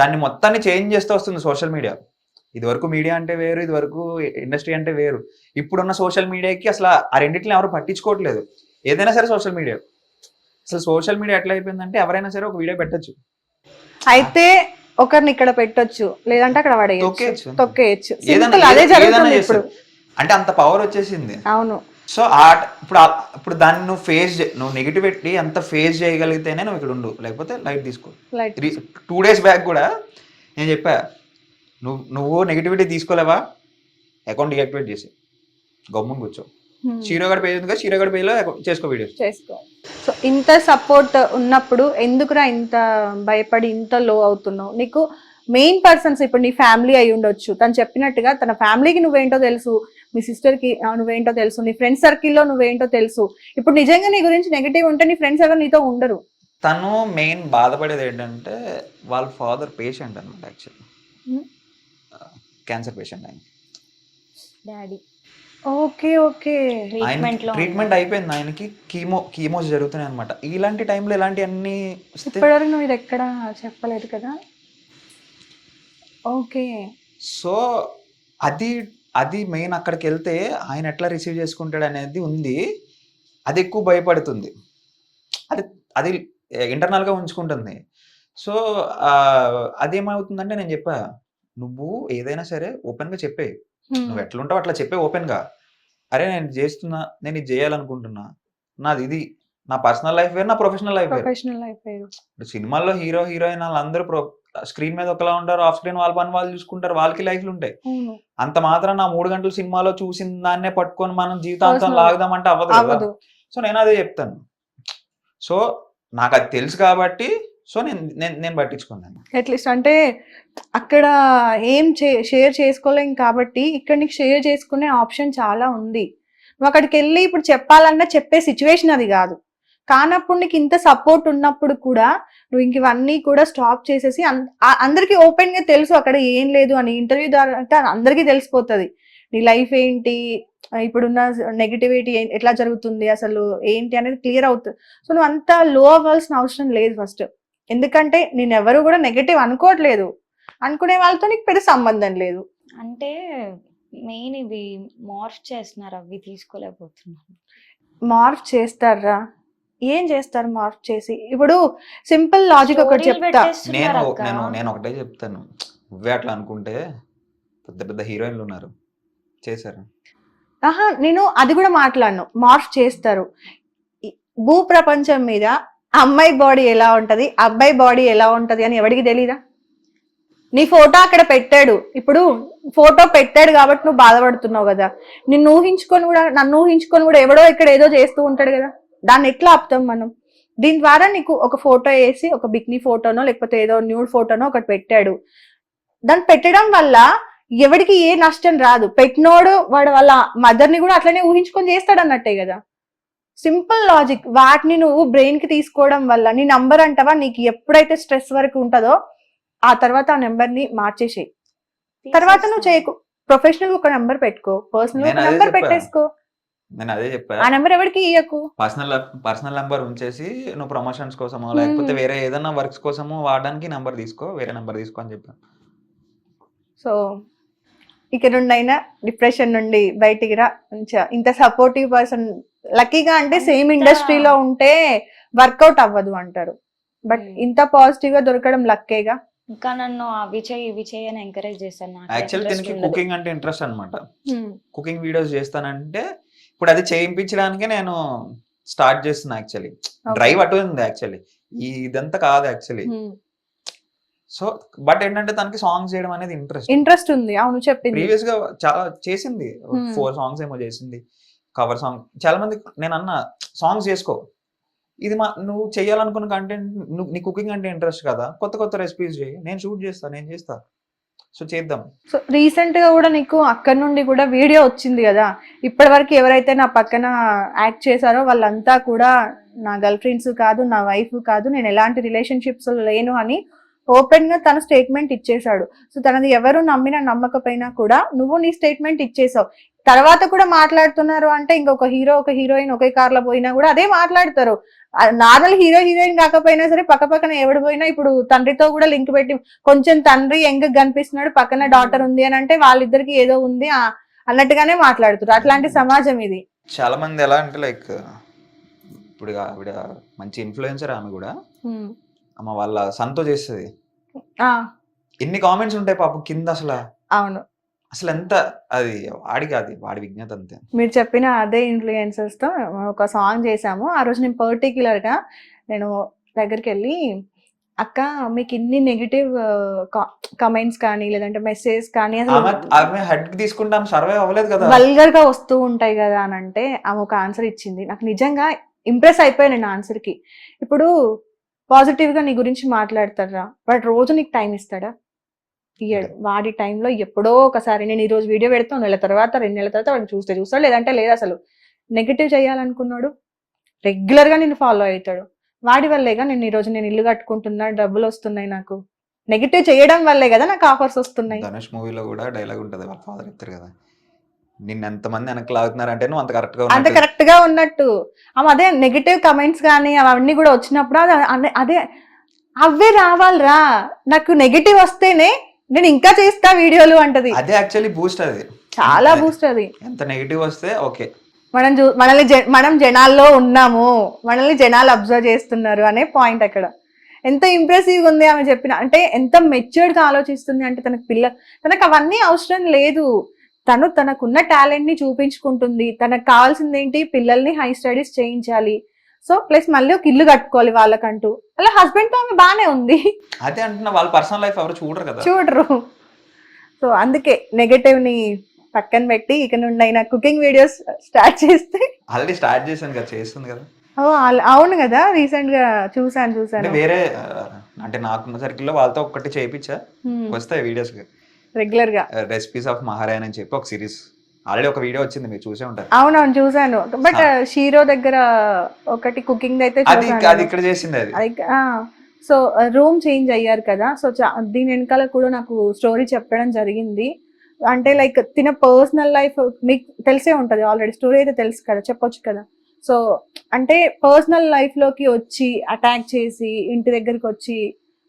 దాన్ని మొత్తాన్ని చేంజ్ చేస్తూ వస్తుంది సోషల్ మీడియా. ఇది వరకు మీడియా అంటే వేరు ఇది వరకు ఇండస్ట్రీ అంటే వేరు. ఇప్పుడున్న సోషల్ మీడియాకి అసలు ఆ రెండింటిని ఎవరు పట్టించుకోవట్లేదు. ఏదైనా సరే సోషల్ మీడియా. అసలు సోషల్ మీడియా ఎట్లా అయిపోయిందంటే ఎవరైనా సరే ఒక వీడియో పెట్టొచ్చు. అయితే ఒకరిని ఇక్కడ పెట్టొచ్చు లేదంటే అక్కడ పడేయచ్చు తొక్కేయచ్చు. అదే జరుగుతుంది ఇప్పుడు. అంటే అంత పవర్ వచ్చేసింది. అవును. సో ఆ ఇప్పుడు ఇప్పుడు దాన్ని నువ్వు ఫేస్ నువ్వు నెగిటివ్ పెట్టి అంత ఫేస్ చేయగలిగితేనే నువ్వు ఇక్కడ ఉండు. లేకపోతే లైట్ తీసుకో. టూ డేస్ బ్యాక్ కూడా నేను చెప్పా నువ్వు నువ్వు నెగిటివిటీ తీసుకోలేవా? అకౌంట్ డియాక్టివేట్ చేసి. గమ్మున కూర్చో. చీరగడ పేజ్ ఉంది కదా చీరగడ పేజ్లో చేసుకో వీడియోస్ చేసుకో. సో ఇంత సపోర్ట్ ఉన్నప్పుడు ఎందుకురా ఇంత భయపడి ఇంత లో అవుతున్నావు? నీకు మెయిన్ పర్సన్స్ ఇప్పుడు నీ ఫ్యామిలీ అయి ఉండొచ్చు. తను చెప్పినట్టుగా తన ఫ్యామిలీకి నువ్వేంటో తెలుసు. మీ సిస్టర్కి ఆ, నువ్వేంటో తెలుసు. నీ ఫ్రెండ్ సర్కిల్లో నువ్వేంటో తెలుసు. ఇప్పుడు నిజంగా నీ గురించి నెగిటివ్ ఉంటే నీ ఫ్రెండ్స్ ఎవరు నీతో ఉండరు. తను మెయిన్ బాధపడేది ఏంటంటే వాళ్ళ ఫాదర్ పేషెంట్ అనమాట యాక్చువల్లీ. క్యాన్సర్ పేషెంట్ ఆయన. Daddy okay okay. ట్రీట్మెంట్లో ట్రీట్మెంట్ అయిపోయింది. ఆయనకి కీమో కీమోస్ జరుగుతున్నాయి అనమాట ఇలాంటి టైంలో ఇలాంటి అన్ని ఇప్పటివరకు నువ్వు ఇది ఎక్కడ చెప్పలేదు కదా? ఓకే. సో అది అది మెయిన్ అక్కడికి వెళ్తే ఆయన ఎట్లా రిసీవ్ చేసుకుంటాడు అనేది ఉంది. అది ఎక్కువ భయపడుతుంది. అది అది ఇంటర్నల్గా ఉంచుకుంటుంది. సో అదేమవుతుందంటే నేను చెప్పా నువ్వు ఏదైనా సరే ఓపెన్గా చెప్పే నువ్వు ఎట్లుంటావు అట్లా చెప్పే ఓపెన్గా అరే నేను చేస్తున్నా నేను ఇది చేయాలనుకుంటున్నా. నాది ఇది. నా పర్సనల్ లైఫ్ వేరు నా ప్రొఫెషనల్ లైఫ్ వేరు. సినిమాల్లో హీరో హీరోయిన్ వాళ్ళందరూ ప్రో స్క్రీన్ మీద ఒకలా ఉంటారు ఆఫ్ స్క్రీన్ వాళ్ళ పని వాళ్ళు చూసుకుంటారు వాళ్ళకి లైఫ్లు ఉంటాయి. అంత మాత్రం నా మూడు గంటలు సినిమాలో చూసిన దాన్నే పట్టుకొని మనం జీవితాంతం. లాగుదామంటే అవ్వదు కదా. సో నేను అదే చెప్తాను. సో నాకు అది తెలుసు కాబట్టి సో నేను నేను నేను పట్టించుకున్నాను. అట్లీస్ట్ అంటే అక్కడ ఏం షేర్ చేసుకోలేం కాబట్టి ఇక్కడ నీకు షేర్ చేసుకునే ఆప్షన్ చాలా ఉంది. నువ్వు అక్కడికి వెళ్ళి ఇప్పుడు చెప్పాలన్నా చెప్పే సిచ్యువేషన్ అది కాదు. కానప్పుడు నీకు ఇంత సపోర్ట్ ఉన్నప్పుడు కూడా నువ్వు ఇంక ఇవన్నీ కూడా స్టాప్ చేసేసి అందరికీ ఓపెన్గా తెలుసు అక్కడ ఏం లేదు అని ఇంటర్వ్యూ ద్వారా అంటే అందరికీ తెలిసిపోతుంది. నీ లైఫ్ ఏంటి? ఇప్పుడున్న నెగిటివిటీ ఎట్లా జరుగుతుంది? అసలు ఏంటి అనేది క్లియర్ అవుతుంది సో నువ్వు అంత లో అవ్వాల్సిన అవసరం లేదు ఫస్ట్ ఎందుకంటే నేను ఎవరు కూడా నెగటివ్ అనుకోవట్లేదు. అనుకునే వాళ్ళతో నీకు పెద్ద సంబంధం లేదు. అంటే మెయిన్ ఇవి మార్ఫ్ చేస్తున్నారు? అవి తీసుకోలేకపోతున్నాను. మార్ఫ్ చేస్తారా? ఏం చేస్తారు మార్ఫ్ చేసి? ఇప్పుడు సింపుల్ లాజిక్ ఒకటి చెప్తా. నేను. నేను నేను ఒకటే చెప్తాను. నువ్వే అట్లా అనుకుంటే పెద్ద పెద్ద హీరోయిన్లు ఉన్నారు. చేశారు. ఆహా నేను అది కూడా మాట్లాడను. మార్ఫ్ చేస్తారు. భూ ప్రపంచం మీద అమ్మాయి బాడీ ఎలా ఉంటది అబ్బాయి బాడీ ఎలా ఉంటది అని ఎవడికి తెలీదా? నీ ఫోటో అక్కడ పెట్టాడు. ఇప్పుడు ఫోటో పెట్టాడు కాబట్టి నువ్వు బాధపడుతున్నావు కదా. నిన్ను ఊహించుకొని కూడా నన్ను ఊహించుకొని కూడా ఎవడో ఇక్కడ ఏదో చేస్తూ ఉంటాడు కదా. దాన్ని ఎట్లా ఆపుతాం మనం? దీని ద్వారా నీకు ఒక ఫోటో వేసి ఒక బిక్నీ ఫోటోనో లేకపోతే ఏదో న్యూడ్ ఫోటోనో ఒకటి పెట్టాడు. దాన్ని పెట్టడం వల్ల ఎవడికి ఏ నష్టం రాదు. పెట్టినోడు వాడు వాళ్ళ మదర్ని కూడా అట్లనే ఊహించుకొని చేస్తాడు అన్నట్టే కదా. Simple logic. వాటిని నువ్వు బ్రెయిన్కి తీసుకోవడం వల్ల నీ నంబర్ అంటావా నీకు ఎప్పుడైతే స్ట్రెస్ వరకు ఉంటుందో ఆ తర్వాత ఆ నెంబర్ని మార్చేసేయి తర్వాత నువ్వు చేయకు. ప్రొఫెషనల్ ఒక నెంబర్ పెట్టుకో. పర్సనల్ ఒక నెంబర్. పెట్టేసుకో. నేను అదే చెప్పా. ఆ నెంబర్ ఎవరికి ఇయ్యకు? పర్సనల్ పర్సనల్ నెంబర్ ఉంచేసి నువ్వు ప్రమోషన్స్ కోసమో లేకపోతే. వేరే ఏదైనా వర్క్స్ కోసమో వాడడానికి నెంబర్ తీసుకో వేరే నెంబర్ తీసుకో అని చెప్పాను సో ఇక నుండైనా డిప్రెషన్ నుండి బయటికి రా మంచిగా. ఇంత సపోర్టివ్ పర్సన్ లక్కీగా అంటే సేమ్ ఇండస్ట్రీలో ఉంటే వర్కౌట్ అవ్వదు అంటారు. బట్. ఇంత పాజిటివ్గా దొరకడం లక్కేగా? ఇంకా నన్ను అవి చేయి ఇవి చేయి అని ఎంకరేజ్ నాకు. యాక్చువల్ దీనికి. కుకింగ్ అంటే ఇంట్రెస్ట్ అనమాట కుకింగ్ వీడియోస్ చేస్తానంటే ఇప్పుడు అది చేయించడానికే నేను స్టార్ట్ చేస్తున్నా యాక్చువల్లీ. డ్రైవ్ అటు ఉంది యాక్చువల్లీ. ఇదంతా కాదు యాక్చువల్లీ. సో బట్ ఏంటంటే తనకి సాంగ్స్ చేయడం అనేది ఇంట్రెస్ట్. ఇంట్రెస్ట్ ఉంది. అవును చెప్పింది. ప్రీవియస్గా చాలా చేసింది. ఫోర్ సాంగ్స్ ఏమో చేసింది. Cover song. చాలా మంది నేను అన్న సాంగ్స్ చేసుకో. ఇది మా నువ్వు చేయాలనుకున్న కంటెంట్ నువ్వు నీ కుకింగ్ అంటే ఇంట్రెస్ట్ కదా? కొత్త కొత్త రెసిపీస్ చేయి. నేను షూట్ చేస్తా నేను చేస్తా. సో చేద్దాం. సో రీసెంట్గా కూడా నీకు అక్కడ నుండి కూడా వీడియో వచ్చింది కదా? ఇప్పటి వరకు ఎవరైతే నా పక్కన యాక్ట్ చేశారో వాళ్ళంతా కూడా నా గర్ల్ ఫ్రెండ్స్ కాదు నా వైఫ్ కాదు నేను ఎలాంటి రిలేషన్షిప్స్ లేను అని ఓపెన్గా తన స్టేట్మెంట్ ఇచ్చేశాడు. సో తనది ఎవరు నమ్మినా నమ్మకపోయినా కూడా నువ్వు నీ స్టేట్మెంట్ ఇచ్చేసావు. తర్వాత కూడా మాట్లాడుతున్నారు అంటే ఇంకొక హీరో ఒక హీరోయిన్ ఒకే కార్లో పోయినా కూడా అదే మాట్లాడతారు. నార్మల్ హీరో హీరోయిన్ కాకపోయినా సరే పక్క పక్కన ఎవడు పోయినా ఇప్పుడు తండ్రితో కూడా లింక్ పెట్టి కొంచెం తండ్రి యంగ్ కనిపిస్తున్నాడు పక్కన డాటర్ ఉంది అని అంటే వాళ్ళిద్దరికి ఏదో ఉంది అన్నట్టుగానే మాట్లాడుతారు అట్లాంటి సమాజం ఇది. చాలా మంది ఎలా అంటే లైక్ ఇప్పుడు ఆవిడ మంచి ఇన్ఫ్లుయెన్సర్ ఆమె కూడా. అమ్మ వాళ్ళ సంతో చేస్తుంది. ఆ, ఎన్ని కామెంట్స్ ఉంటాయి పాపం కింద అసలు? అవును. అసలు ఎంత అది వాడికి అది వాడి విజ్ఞత అంతే. మీరు చెప్పిన అదే ఇన్ఫ్లుయెన్సర్స్తో ఒక సాంగ్ చేసాము ఆ రోజు నేను పర్టిక్యులర్గా నేను దగ్గరికి వెళ్ళి అక్క మీకు ఇన్ని నెగిటివ్ కమెంట్స్ కానీ లేదంటే మెసేజ్ కానీ అసలు హెడ్ తీసుకుంటే సర్వే అవ్వలేదు కదా. వల్గర్గా వస్తూ ఉంటాయి కదా అని అంటే ఆమె ఒక ఆన్సర్ ఇచ్చింది. నాకు నిజంగా ఇంప్రెస్ అయిపోయాను నేను ఆన్సర్కి ఇప్పుడు పాజిటివ్గా నీ గురించి మాట్లాడతారా? వాడు రోజు నీకు టైం ఇస్తాడా? ఇయ్యడు వాడి టైంలో ఎప్పుడో ఒకసారి నేను ఈ రోజు వీడియో పెడతాను నెల తర్వాత రెండు నెలల తర్వాత వాడిని చూస్తే చూస్తాడు లేదంటే లేదు అసలు. నెగిటివ్ చేయాలనుకున్నాడు రెగ్యులర్గా నేను ఫాలో అవుతాడు. వాడి వల్లేగా నేను ఈ రోజు నేను ఇల్లు కట్టుకుంటున్నా డబ్బులు వస్తున్నాయి నాకు. నెగిటివ్ చేయడం వల్లే కదా నాకు ఆఫర్స్ వస్తున్నాయి. ధనుష్ మూవీలో కూడా డైలాగ్ ఉంటది వాళ్ళ ఫాదర్ చెప్తారు కదా నిన్ను ఎంతమంది వెనక్కి లాగుతున్నారు అంటే నువ్వు అంత కరెక్ట్గా అంత ఉన్నట్టు. కరెక్ట్గా ఉన్నట్టు అదే నెగిటివ్ కమెంట్స్ కానీ అవన్నీ కూడా వచ్చినప్పుడు అదే అవే రావాలిరా. నాకు నెగిటివ్ వస్తేనే నేను ఇంకా చేస్తా వీడియోలు అంటది. అదే యాక్చువల్లీ బూస్ట్ అది. చాలా బూస్ట్ అది. ఎంత నెగిటివ్ వస్తే ఓకే మనం చూ మనల్ని మనం జనాల్లో ఉన్నాము మనల్ని జనాలు అబ్జర్వ్ చేస్తున్నారు అనే పాయింట్ అక్కడ. ఎంత ఇంప్రెసివ్ ఉంది ఆమె చెప్పిన. అంటే ఎంత మెచ్యూర్డ్గా ఆలోచిస్తుంది అంటే తనకు పిల్ల తనకు అవన్నీ అవసరం లేదు. తను తనకున్న టాలెంట్ని చూపించుకుంటుంది. తనకు కావాల్సింది ఏంటి పిల్లల్ని హై స్టడీస్ చేయించాలి. సో ప్లస్ మళ్ళీ ఒక ఇల్లు కట్టుకోవాలి వాళ్ళకంటూ. అలా హస్బెండ్తో ఆమె బానే ఉంది. అదే అంటున్నా వాళ్ళ పర్సనల్ లైఫ్ ఎవరు చూడరు కదా. చూడరు. సో అందుకే నెగటివ్ని పక్కన పెట్టి ఇక నుండి అయినా కుకింగ్ వీడియోస్ స్టార్ట్ చేస్తే. ఆల్రెడీ స్టార్ట్ చేశాను కదా చేస్తుంది కదా. ఓ, అవును కదా రీసెంట్గా చూసాను చూసాను వేరే అంటే నాకున్న సర్కిల్లో వాళ్ళతో ఒక్కటి చేయించా. వస్తాయి వీడియోస్ రెగ్యులర్గా. రెసిపీస్ ఆఫ్ మహారాయన్ అని చెప్పి ఒక సిరీస్ ఆల్రెడీ ఒక వీడియో వచ్చింది మీరు చూసే ఉంటారు. అవునవును చూసాను. బట్ షీరో దగ్గర ఒకటి కుకింగ్ అయితే అది ఇక్కడ చేసింది అది. సో రూమ్ చేంజ్ అయ్యారు కదా. సో దీని వెనకాల కూడా నాకు స్టోరీ చెప్పడం జరిగింది. అంటే లైక్ తిన పర్సనల్ లైఫ్ మీకు తెలిసే ఉంటది ఆల్రెడీ. స్టోరీ అయితే తెలుసు కదా చెప్పొచ్చు కదా. సో అంటే పర్సనల్ లైఫ్లోకి వచ్చి అటాక్ చేసి ఇంటి దగ్గరికి వచ్చి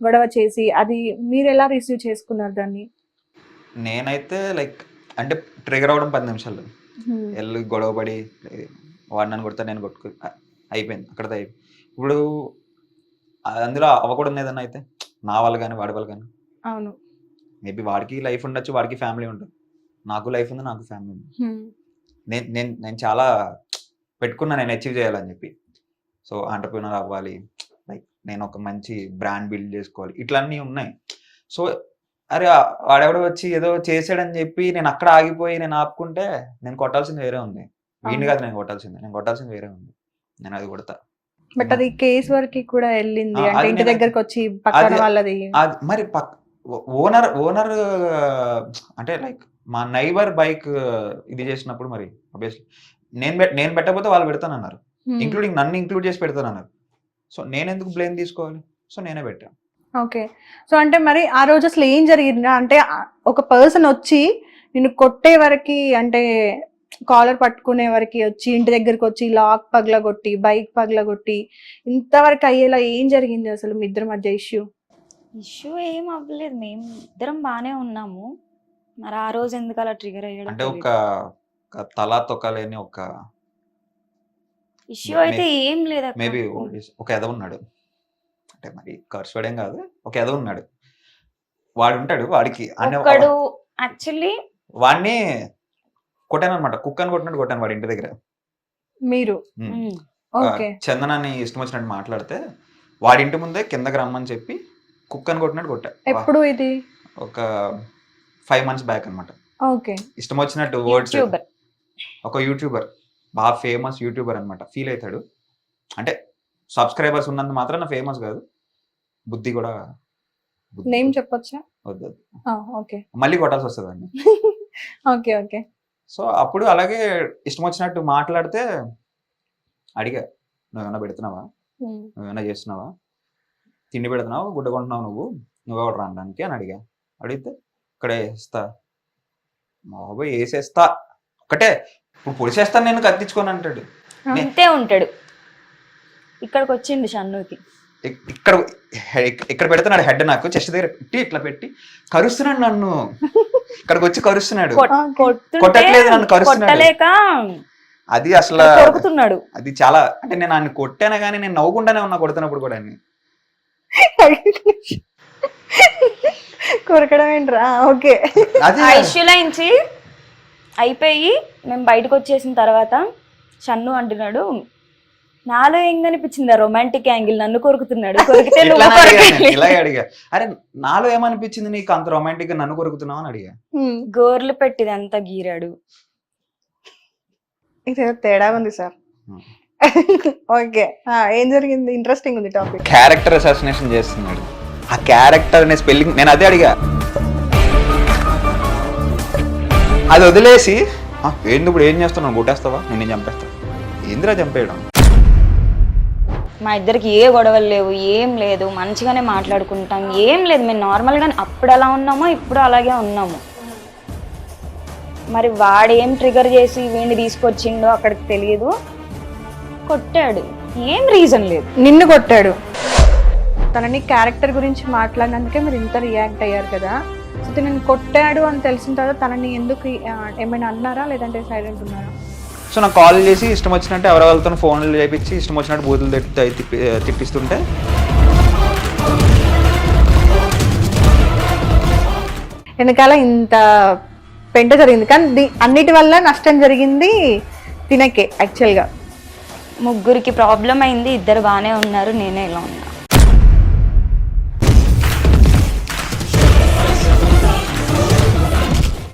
గొడవ చేసి అది మీరు ఎలా రిసీవ్ చేసుకున్నారు దాన్ని? నేనైతే లైక్ అంటే ట్రిగర్ అవ్వడం పది నిమిషాలు. వెళ్ళి గొడవ పడి వాడు నన్ను కొడతా నేను కొట్టుకు అయిపోయింది అక్కడతో అయిపోయింది ఇప్పుడు అందులో అవ్వకూడదు ఏదన్నా అయితే నా వాళ్ళు కానీ వాడి వాళ్ళు కానీ. అవును. మేబీ వాడికి లైఫ్ ఉండొచ్చు వాడికి ఫ్యామిలీ ఉంటుంది. నాకు లైఫ్ ఉంది నాకు ఫ్యామిలీ ఉంది. నేను నేను నేను చాలా పెట్టుకున్నా నేను అచీవ్ చేయాలని చెప్పి. సో ఆంటర్ప్రినర్ అవ్వాలి లైక్ నేను ఒక మంచి బ్రాండ్ బిల్డ్ చేసుకోవాలి ఇట్లన్నీ ఉన్నాయి. సో అరే వాడెవడో వచ్చి ఏదో చేసాడని చెప్పి నేను అక్కడ ఆగిపోయి నేను ఆపుకుంటే నేను కొట్టాల్సింది వేరే ఉంది. వీడిని. కాదు నేను కొట్టాల్సింది. నేను కొట్టాల్సింది వేరే ఉంది. నేను అది కొడతా. బట్ అది కేస్ వరకు కూడా వెళ్ళింది. అంటే ఇంటి దగ్గరకు వచ్చి పక్కన వాళ్ళది. మరి ఓనర్ ఓనర్ అంటే లైక్ మా నైబర్ బైక్ ఇది చేసినప్పుడు మరి obviously. నేను నేను పెట్టకపోతే వాళ్ళు పెడతానన్నారు. ఇంక్లూడింగ్ నన్ను ఇంక్లూడ్ చేసి పెడతానన్నారు. సో నేను ఎందుకు బ్లేమ్ తీసుకోవాలి? సో నేనే పెట్టాను ఓకే. సో అంటే మరి ఆ రోజు అసలు ఏం జరిగిందా? అంటే ఒక పర్సన్ వచ్చి నిన్ను కొట్టే వరకు అంటే కాలర్ పట్టుకునే వరకు వచ్చి ఇంటి దగ్గరికి వచ్చి లాక్ పగలగొట్టి బైక్ పగలగొట్టి ఇంతవరకు అయ్యేలా ఏం జరిగింది అసలు మీ ఇద్దరి మధ్య ఇష్యూ? ఇష్యూ ఏం అవ్వలేదు. మేము ఇద్దరం బాగానే ఉన్నాము. మరి ఆ రోజు ఎందుకు అలా ట్రిగర్ అయ్యాడు అంటే ఒక ఒక తలా తొక్కలేని ఒక ఇష్యూ అయితే ఏం లేదు. మేబీ ఒక ఎద ఉన్నాడు. అంటే మరి ఖర్చు పడేం కాదు. ఒక ఎద ఉన్నాడు. వాడు ఉంటాడు వాడికి. యాక్చువల్లీ వాడిని కొట్టాను అనమాట కుక్కని కొట్టినట్టు కొట్టాను వాడి ఇంటి దగ్గర. మీరు? చందనాన్ని ఇష్టం వచ్చినట్టు మాట్లాడితే వాడి ఇంటి ముందే కిందకి రమ్మని చెప్పి కుక్కని కొట్టినట్టు కొట్టా. ఎప్పుడు ఇది? ఒక ఫైవ్ మంత్స్ బ్యాక్ అన్నమాట. ఓకే. ఇష్టం వచ్చినట్టు వర్డ్స్. ఒక యూట్యూబర్. బాగా ఫేమస్ యూట్యూబర్ అన్నమాట. ఫీల్ అవుతాడు. అంటే సబ్స్క్రైబర్స్ ఉన్నంత మాత్రాన ఫేమస్ కాదు. బుద్ధి కూడా నేమ్ చెప్పొచ్చా? వద్దు. ఓకే. మళ్ళీ కొట్టాల్సి వస్తుంది అండి ఓకే ఓకే. సో అప్పుడు అలాగే ఇష్టం వచ్చినట్టు మాట్లాడితే అడిగా నువ్వేమైనా పెడుతున్నావా? నువ్వేమైనా చేస్తున్నావా? తిండి పెడుతున్నావా? గుడ్డ కొంటున్నావు నువ్వు? నువ్వెవడు రావడానికి అని అడిగా. అడిగితే ఇక్కడే వేస్తా. మా బాబాయ్ వేసేస్తా. ఒకటే ఇప్పుడు పొడిచేస్తాను నేను కత్తించుకొని అంటాడు. అంతే ఉంటాడు. ఇక్కడికి వచ్చిండు షన్నుకి. ఇక్- ఇక్కడ ఇక్- ఇక్కడ పెడుతున్నాడు హెడ్ నాకు చెస్ట్ దగ్గర పెట్టి ఇట్లా పెట్టి కరుస్తున్నాడు నన్ను. ఇక్కడికి వచ్చి కరుస్తున్నాడు కొట్టట్లేదు నన్ను కరుస్తున్నాడు. అది అసలు కొరుకుతున్నాడు అది చాలా అంటే నేను ఆయన కొట్టాను కానీ నేను నవ్వుకుంటానే ఉన్నా కొడుతున్నప్పుడు కూడా. కొరకడం ఏంట్రా ఓకే. అది ఐశ్వర్యించి అయిపోయి మేము బయటకు వచ్చేసిన తర్వాత షన్ను అంటున్నాడు నాలో ఏం కనిపించింది రొమాంటిక్ యాంగిల్ నన్ను కొరుకుతున్నాడు? కొరికితే అడిగా. ఇలాగే అరే నాలో ఏమనిపించింది నీకు అంత రొమాంటిక్గా నన్ను కొరుకుతున్నావు అని అడిగా? గోర్లు పెట్టిది అంతా గీరాడు. ఇది తేడా ఉంది సార్. ఓకే ఏం జరిగింది? ఇంట్రెస్టింగ్ ఉంది టాపిక్ క్యారెక్టర్ అసాసినేషన్ చేస్తున్నాడు. ఆ క్యారెక్టర్ అనే స్పెల్లింగ్ నేను అదే అడిగా. అది వదిలేసి "ఆ, ఏంది ఇప్పుడు ఏం చేస్తున్నావు? కొట్టేస్తావా నేను చంపేస్తా. ఏందిరా చంపేయడం. మా ఇద్దరికి ఏ గొడవలు లేవు ఏం లేదు మంచిగానే మాట్లాడుకుంటాం ఏం లేదు. మేము నార్మల్గా అప్పుడు ఎలా ఉన్నామో ఇప్పుడు అలాగే ఉన్నాము. మరి వాడేం ట్రిగర్ చేసి వీడిని తీసుకొచ్చిండో అక్కడికి తెలియదు. కొట్టాడు. ఏం రీజన్ లేదు. నిన్ను కొట్టాడు. తనని క్యారెక్టర్ గురించి మాట్లాడినందుకే మీరు ఇంత రియాక్ట్ అయ్యారు కదా. సో నేను కొట్టాడు అని తెలిసిన తర్వాత తనని ఎందుకు ఏమైనా అన్నారా? లేదంటే సైలెంట్ ఉన్నారా? సో నాకు కాల్ చేసి ఇష్టం వచ్చినట్టు ఎవరెవరితో ఫోన్లు చేయించి ఇష్టం వచ్చినట్టు బూతులు తిట్టి తిప్పి- తిట్టిస్తుంటే వెనకాల ఇంత పెంట జరిగింది. కానీ ది- అన్నిటి వల్ల నష్టం జరిగింది తినకే యాక్చువల్గా ముగ్గురికి ప్రాబ్లం అయింది ఇద్దరు బాగానే ఉన్నారు నేనే ఇలా ఉన్నా.